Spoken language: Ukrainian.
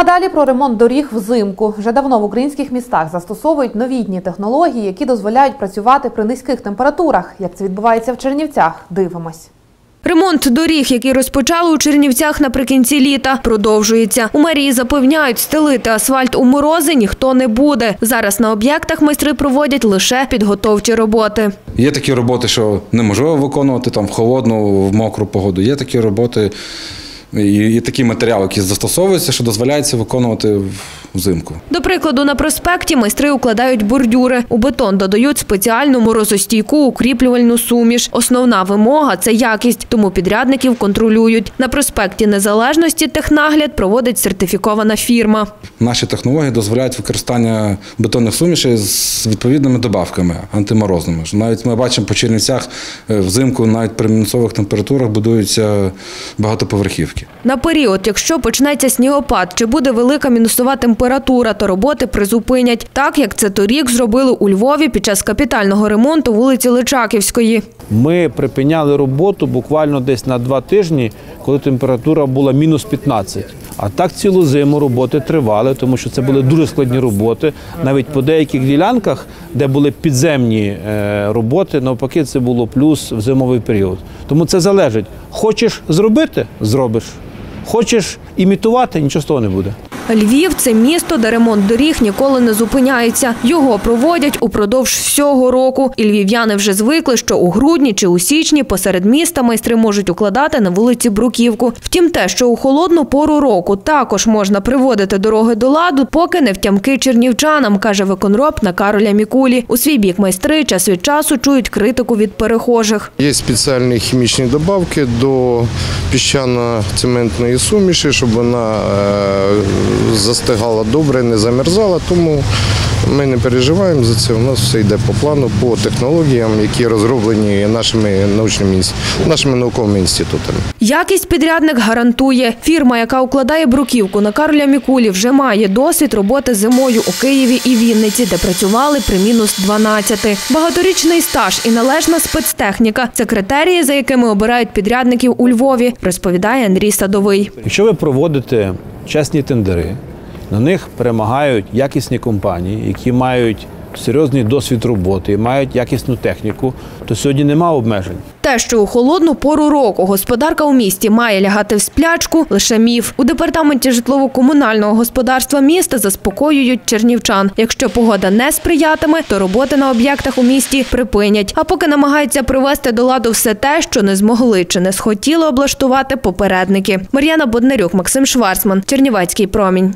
А далі про ремонт доріг взимку. Вже давно в українських містах застосовують новітні технології, які дозволяють працювати при низьких температурах. Як це відбувається в Чернівцях? Дивимось. Ремонт доріг, який розпочали у Чернівцях наприкінці літа, продовжується. У мерії запевняють, стелити асфальт у морози ніхто не буде. Зараз на об'єктах майстри проводять лише підготовчі роботи. Є такі роботи, що неможливо виконувати там в холодну, в мокру погоду. Є такі роботи і, і такі матеріали, які застосовуються, що дозволяється виконувати взимку. До прикладу, на проспекті майстри укладають бордюри. У бетон додають спеціальну морозостійку укріплювальну суміш. Основна вимога це якість, тому підрядників контролюють. На проспекті Незалежності технагляд проводить сертифікована фірма. Наші технології дозволяють використання бетонних сумішей з відповідними добавками антиморозними. Навіть ми бачимо по Чернівцях е, взимку, навіть при мінусових температурах будуються багатоповерхівки. На період, якщо почнеться снігопад чи буде велика мінусова температура, то роботи призупинять, так як це торік зробили у Львові під час капітального ремонту вулиці Личаківської. Ми припиняли роботу буквально десь на два тижні, коли температура була мінус 15. А так цілу зиму роботи тривали, тому що це були дуже складні роботи. Навіть по деяких ділянках, де були підземні е, роботи, навпаки, це було плюс в зимовий період. Тому це залежить. Хочеш зробити зробиш. Хочеш імітувати, нічого з того не буде. Львів це місто, де ремонт доріг ніколи не зупиняється. Його проводять упродовж всього року. І львів'яни вже звикли, що у грудні чи у січні посеред міста майстри можуть укладати на вулиці Бруківку. Втім, те, що у холодну пору року також можна приводити дороги до ладу, поки не втямки чернівчанам, каже виконроб на Кароля Мікулі. У свій бік майстри час від часу чують критику від перехожих. Є спеціальні хімічні добавки до піщано-цементної суміші, щоб вона е, застигала добре, не замерзала. Тому ми не переживаємо за це. У нас все йде по плану, по технологіям, які розроблені нашими научними нашими науковими інститутами. Якість підрядник гарантує. Фірма, яка укладає бруківку на Кароля Мікулі, вже має досвід роботи зимою у Києві і Вінниці, де працювали при мінус 12. Багаторічний стаж і належна спецтехніка – це критерії, за якими обирають підрядників у Львові, розповідає Андрій Садовий. Якщо ви проводите чесні тендери, на них перемагають якісні компанії, які мають серйозний досвід роботи мають якісну техніку, то сьогодні нема обмежень. Те, що у холодну пору року господарка у місті має лягати в сплячку, лише міф. У департаменті житлово-комунального господарства міста заспокоюють чернівчан. Якщо погода не сприятиме, то роботи на об'єктах у місті припинять. А поки намагаються привести до ладу все те, що не змогли чи не схотіли облаштувати попередники. Мар'яна Боднарюк, Максим Шварцман, Чернівецький промінь.